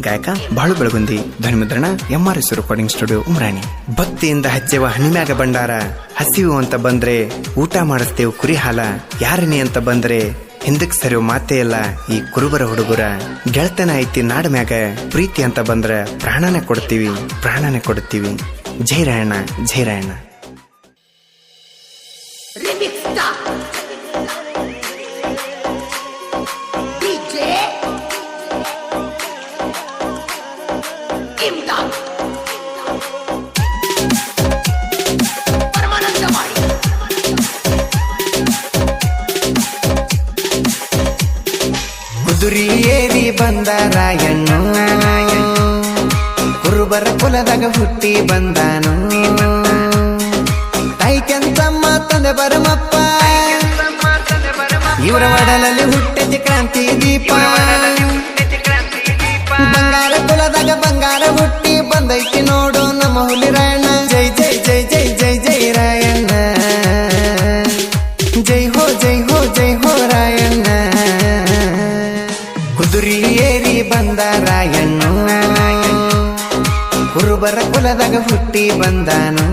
ಗಾಯಕ Balu Belagundi, ಧ್ವನಿಮುದ್ರಣ M R S recording studio Umrani. ಭಕ್ತಿಯಿಂದ ಹಚ್ಚೆವ ಹನಿಮ್ಯಾಗ ಬಂಡಾರ ಹಸಿವು ಅಂತ ಬಂದ್ರೆ ಊಟ ಮಾಡಿಸ್ತೇವ್ ಕುರಿ ಹಾಲ ಯಾರನಿ ಅಂತ ಬಂದ್ರೆ ಹಿಂದಕ್ ಸರಿಯೋ ಮಾತೇ ಇಲ್ಲ ಈ ಕುರುಬರ ಹುಡುಗರ. ಗೆಳತನ ಐತಿ ನಾಡ ಮ್ಯಾಗ. ಪ್ರೀತಿ ಅಂತ ಬಂದ್ರ ಪ್ರಾಣನೇ ಕೊಡ್ತೀವಿ ಪ್ರಾಣನೇ ಕೊಡ್ತೀವಿ. ಜೈ ರಾಯಣ್ಣ ಜೈ ರಾಯಣ್ಣ. ಕುದುರಿ ಏರಿ ಬಂದ ರಾಯಣ್ಣು ಕುರುಬರ ಕುಲದಾಗ ಹುಟ್ಟಿ ಬಂದಾನು. ತಾಯ್ಕೆಂತಮ್ಮ ತಂದೆ ಬರಮಪ್ಪ. ಇವರ ಒಡಲಲ್ಲಿ ಹುಟ್ಟಿದ ಕ್ರಾಂತಿ ದೀಪ. ಬಂಗಾರ ಕುಲದಾಗ ಬಂಗಾರ ಹುಟ್ಟಿ ಬಂದೈತಿ ನೋಡು ನಮ್ಮ ಹುಲಿ ರಾಯಣ್ಣ. ಕುರುಬರ ಕುಲದಾಗ ಹುಟ್ಟಿ ಬಂದಾನು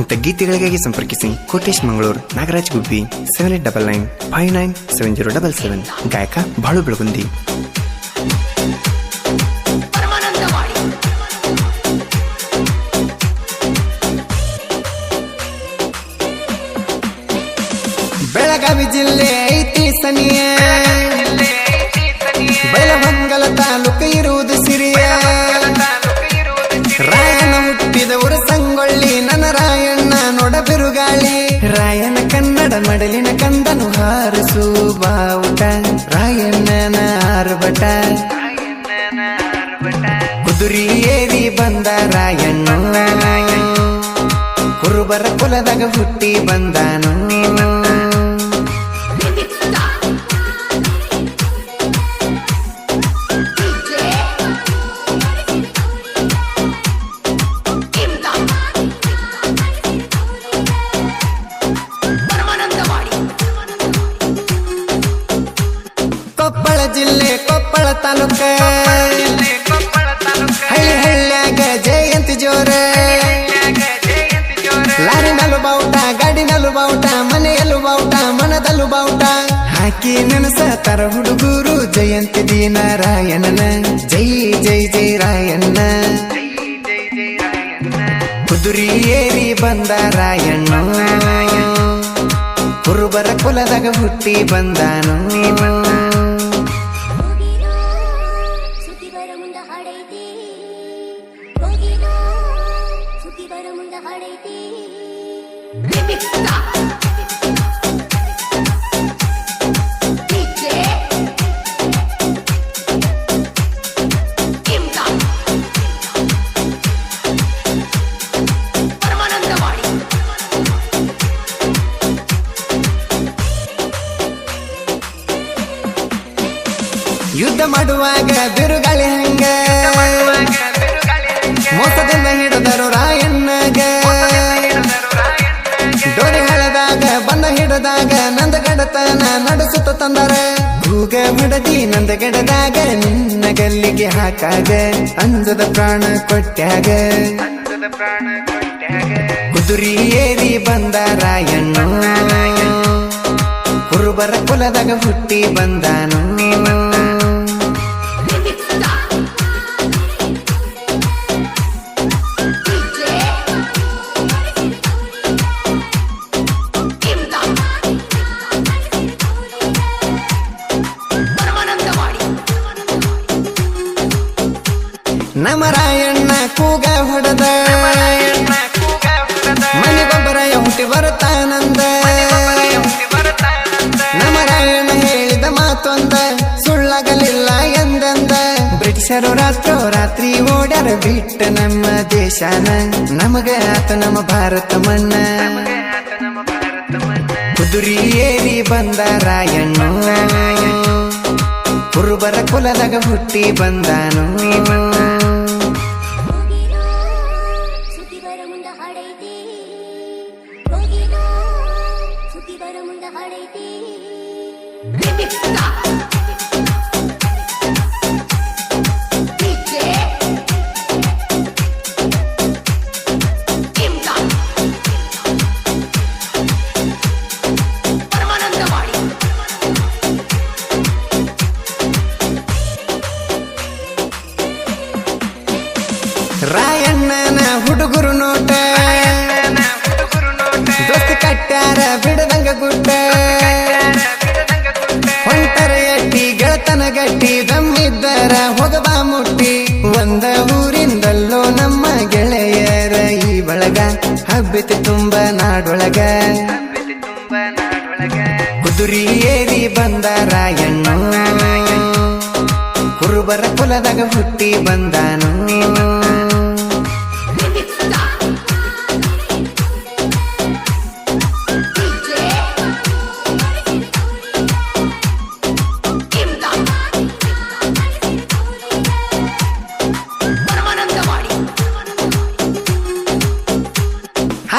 ಇಂಥ ಗೀತೆಗಳಿಗಾಗಿ ಸಂಪರ್ಕಿಸಿ Kotesh Mangaluru Nagaraj Gubbi seven eight double nine five nine seven zero double seven ಗಾಯಕ ಬಾಳು ಬೆಳಗುಂದಿ. ಜಿಲ್ಲೆ ಐತಿ ಸನಿಯ ಬೈಲಹೊಂಗಲ ತಾಲೂಕು ಇರುವುದು ಸಿರಿಯ. ರಾಯನ ಹುಟ್ಟಿದವರು ಸಂಗೊಳ್ಳಿ, ನನ್ನ ರಾಯಣ್ಣ ನೋಡ ಬಿರುಗಾಳಿ. ರಾಯನ ಕನ್ನಡ ಮಡಲಿನ ಕಂದನು ಹಾರಿಸು ಬಾವುಟ. ರಾಯಣ್ಣನ ಆರ್ಭಟ. ಕುದುರಿ ಏರಿ ಬಂದ ರಾಯಣ್ಣ. ಕುರುಬರ ಕುಲದಾಗ ಹುಟ್ಟಿ ಬಂದಾನು. ತಾಲೂಕ. ಹಳ್ಳಿ ಹಳ್ಳ್ಯಾಗ ಜಯಂತಿ ಜೋರ. ಲಾರಿನಲ್ಲೂ ಬಾವುಟ ಗಾಡಿನಲ್ಲೂ ಬಾವುಟ, ಮನೆಯಲ್ಲೂ ಬಾವುಟ, ಮನದಲ್ಲೂ ಬಾವುಟ. ಹಾಕಿ ನೆನಸತಾರ ಹುಡುಗರು, ಜಯಂತಿ ದಿ ನಾರಾಯಣನ ಜೈ ಜೈ ಜೈ ರಾಯಣ್ಣ. ಕುದುರಿ ಏರಿ ಬಂದ ರಾಯಣ್ಣ. ಕುರುಬರ ಕುಲದಾಗ ಹುಟ್ಟಿ ಬಂದಾನು. ಸುಖಿ ಬರ ಮುಂದ ಹಾಡೈತಿ ಹೋಗಿರೋ ಸುಖಿ ಬರ ಮುಂದ ಹಾಡೈತಿ ಯುದ್ಧ ಮಾಡುವಾಗ ಬಿರುಗಾಳಿ ಹಂಗ. ಮೋಸದಿಂದ ಹಿಡಿದರು ರಾಯಣ್ಣಗ. ಡೋರಿ ಹಳದಾಗ, ಬಂದ ಹಿಡದಾಗ ನಂದ ಗಡತನ ನಡೆಸುತ್ತ ತಂದರೆ. ಭೂಗ ಬಿಡದಿ ನಂದ ಗಡದಾಗ ನಿನ್ನ ಗಲ್ಲಿಗೆ ಹಾಕಾಗ, ಅಂಜದ ಪ್ರಾಣ ಕೊಟ್ಟ್ಯಾಗ ಕುದುರಿ ಏರಿ ಬಂದ ರಾಯಣ್ಣ. ಕುರುಬರ ಕುಲದಾಗ ಹುಟ್ಟಿ ಬಂದಾನು. ನಮ್ಮ ರಾಯಣ್ಣ ಕೂಗ ಹೊಡೆದ. ಮನೆಗೊಬ್ಬರ ಹುಟ್ಟಿ ಬರುತ್ತಾನಂದ. ನಮರಾಯಣ್ಣ ರಾಯಣ್ಣ ಹೇಳಿದ ಮಾತೊಂದ, ಸುಳ್ಳಾಗಲಿಲ್ಲ ಎಂದಂದ. ಬ್ರಿಟಿಷರು ರಾತ್ರೋ ರಾತ್ರಿ ಓಡ್ಯಾರ ಬಿಟ್ಟ ನಮ್ಮ ದೇಶನ. ನಮಗ ಆತ ನಮ್ಮ ಭಾರತ ಮಣ್ಣ ಕುದುರಿ ಏರಿ ಬಂದ ರಾಯಣ್ಣ. ಕುರುಬರ ಕುಲದಾಗ ಹುಟ್ಟಿ ಬಂದಾನು. ರಾಯಣ್ಣನ ಹುಡುಗರು ನೋಟ ದೋಸ್ತಿ ಕಟ್ಟಾರ ಬಿಡದಂಗ ಗುಟ್ಟ ಮುಟ್ಟಿ ಒಂದ ಊರಿಂದಲ್ಲೋ ನಮ್ಮ ಗೆಳೆಯರ ಈ ಬಳಗ. ಹಬ್ಬಿತಿ ತುಂಬ ನಾಡೊಳಗ. ಕುದುರಿ ಏರಿ ಬಂದ ರಾಯಣ್ಣ. ಕುರುಬರ ಕುಲದಾಗ ಹುಟ್ಟಿ ಬಂದಾನು.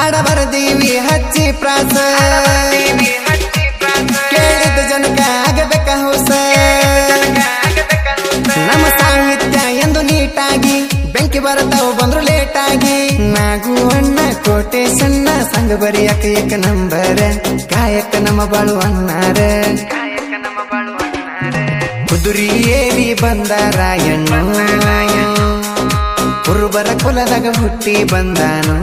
ಹಾಡ ಬರದೀವಿ ಹಚ್ಚಿ ಪ್ರಾಸ. ಕೇಳಿದ ಜನಕ ಆಗಬೇಕ ಹೊಸ. ನಮ್ಮ ಸಾಹಿತ್ಯ ಎಂದು ನೀಟಾಗಿ ಬೆಂಕಿ ಬರತಾವು ಬಂದ್ರು ಲೇಟಾಗಿ. ನಾಗು ಅಣ್ಣ ಕೋಟೆ ಸಣ್ಣ ಸಂಘ ಬರಿಯಕ ಏಕ ನಂಬರ. ಕಾಯಕ ನಮ್ಮ ಬಾಳು ಅಣ್ಣಾರ ಕುದುರಿ ಏರಿ ಬಂದ ರಾಯಣ್ಣ. ಕುರುಬರ ಕುಲದಾಗ ಹುಟ್ಟಿ ಬಂದಾನು.